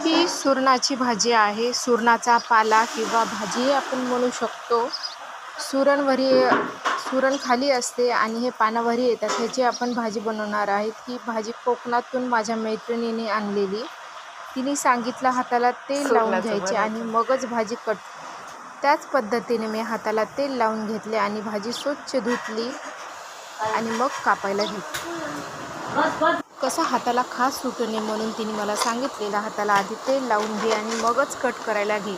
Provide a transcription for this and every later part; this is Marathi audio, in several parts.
ही सुरणाची भाजी आहे. सुरणाचा पाला किंवा भाजीही आपण म्हणू शकतो. सुरणवरी सुरण खाली असते आणि हे पानावरी येतात. ह्याची आपण भाजी बनवणार आहेत ही भाजी कोकणातून माझ्या मैत्रिणीने आणलेली. तिने सांगितलं हाताला तेल लावून घ्यायचे. आणि मगच भाजी कट त्याच पद्धतीने मी हाताला तेल लावून घेतले आणि भाजी स्वच्छ धुतली आणि मग कापायला घेतली. कसं हाताला खास सुटू नये म्हणून तिने मला सांगितलेलं हाताला आधी तेल लावून घे आणि मगच कट करायला घे.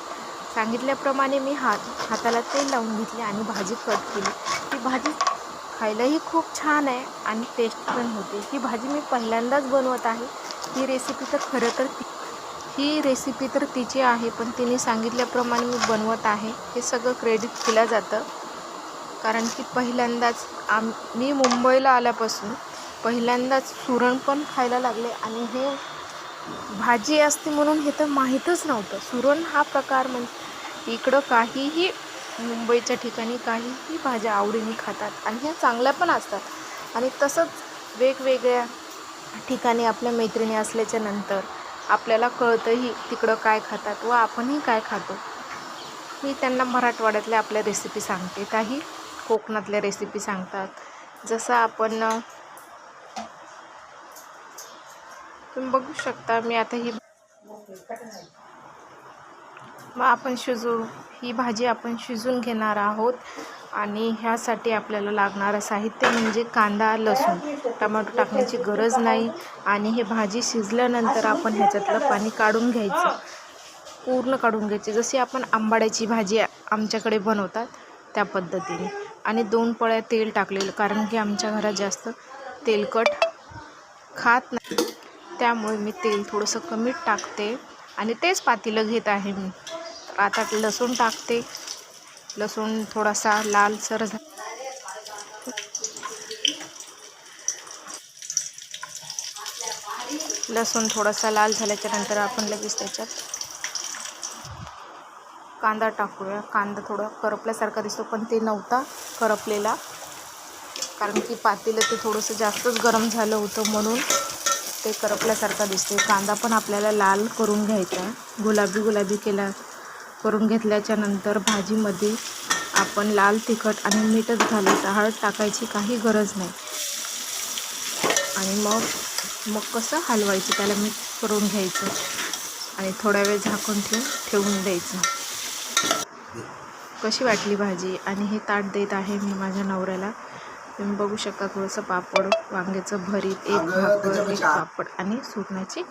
सांगितल्याप्रमाणे मी हात हाताला तेल लावून घेतले आणि भाजी कट केली. ती भाजी खायलाही खूप छान आहे आणि टेस्ट पण होते. ही भाजी मी पहिल्यांदाच बनवत आहे. ही रेसिपी तर खरं तर ही रेसिपी तर तिची आहे पण तिने सांगितल्याप्रमाणे मी बनवत आहे. हे सगळं क्रेडिट केलं जातं. कारण की पहिल्यांदाच आम मी मुंबईला आल्यापासून पहिल्यांदाच सुरण पण खायला लागले आणि हे भाजी असते म्हणून हे तर माहीतच नव्हतं. सुरण हा प्रकार म्हणजे इकडं काहीही मुंबईच्या ठिकाणी काहीही भाज्या आवडीने खातात आणि ह्या चांगल्या पण असतात. आणि तसंच वेगवेगळ्या ठिकाणी आपल्या मैत्रिणी असल्याच्या नंतर आपल्याला कळतंही तिकडं काय खातात व आपणही काय खातो. मी त्यांना मराठवाड्यातल्या आपल्या रेसिपी सांगते. काही कोकणातल्या रेसिपी सांगतात. जसं आपण तुम्ही बघू शकता मी आता ही मग आपण शिजू ही भाजी आपण शिजून घेणार आहोत. आणि ह्यासाठी आपल्याला लागणारं साहित्य म्हणजे कांदा लसूण. टमाटो टाकण्याची गरज नाही. आणि हे भाजी शिजल्यानंतर आपण ह्याच्यातलं पाणी काढून घ्यायचं. पूर्ण काढून घ्यायची. जशी आपण आंबाड्याची भाजी आमच्याकडे बनवतात त्या पद्धतीने. आणि दोन पळ्या तेल टाकलेलं कारण की आमच्या घरात जास्त तेलकट खात नाही. त्यामुळे मी तेल थोडंसं कमी टाकते आणि तेच पातेलं घेत आहे मी. तर आता लसूण टाकते. लसूण थोडासा लालसर झा लसूण थोडासा लाल झाल्याच्यानंतर आपण लगेच त्याच्यात कांदा टाकूया. कांदा थोडा करपल्यासारखा दिसतो पण ते नव्हता करपलेला. कारण की पातेलं ते थोडंसं जास्तच गरम झालं होतं म्हणून ते करपल्यासारखा दिसते कांदा पण आपल्याला लाल करून घ्यायचा आहे गुलाबी गुलाबी केला करून घेतल्याच्या नंतर भाजीमध्ये आपण लाल तिखट आणि मीठच घालायचं हळद टाकायची काही गरज नाही. आणि मग मग कसं हलवायचं? त्याला मीठ करून घ्यायचं. आणि थोडा वेळ झाकून ठेवून ठेवून द्यायचं. कशी वाटली भाजी? आणि हे ताट देत आहे मी माझ्या नवऱ्याला. तुम्ही बघू शकता थोडंसं पापड वांग्याचं भरीत एक भाकर एक पापड आणि सुरणाची